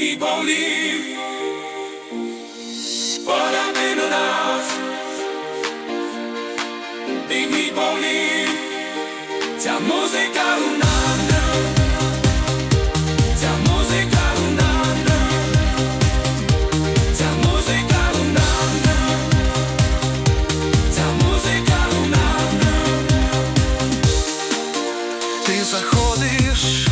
he won't leave. But I'm in love. Think he won't leave. Ця музика у нас. Ти заходиш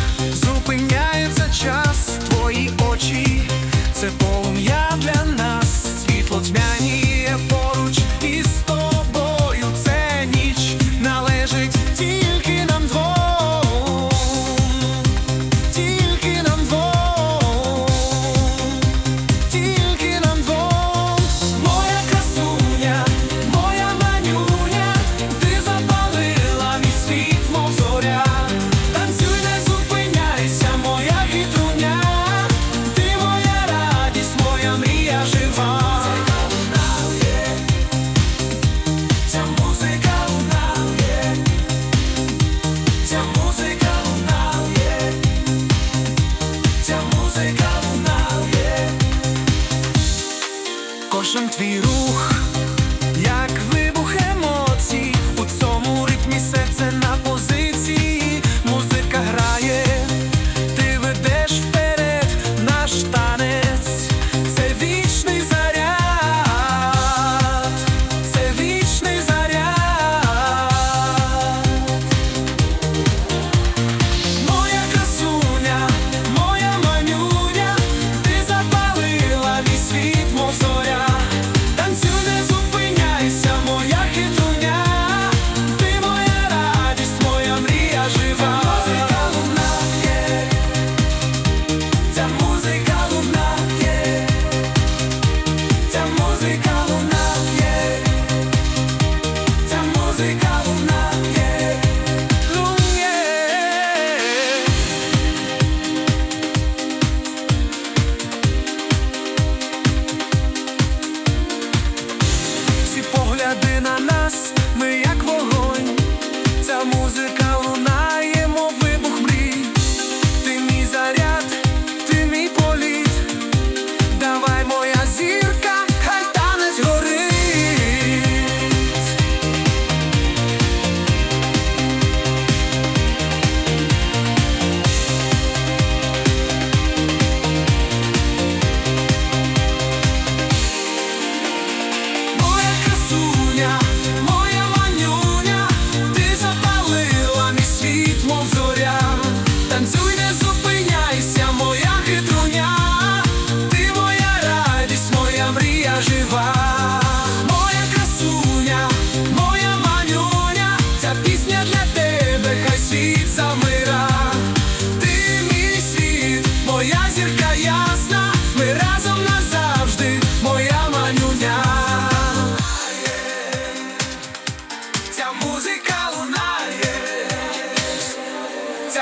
кожен твій рух. jedyna na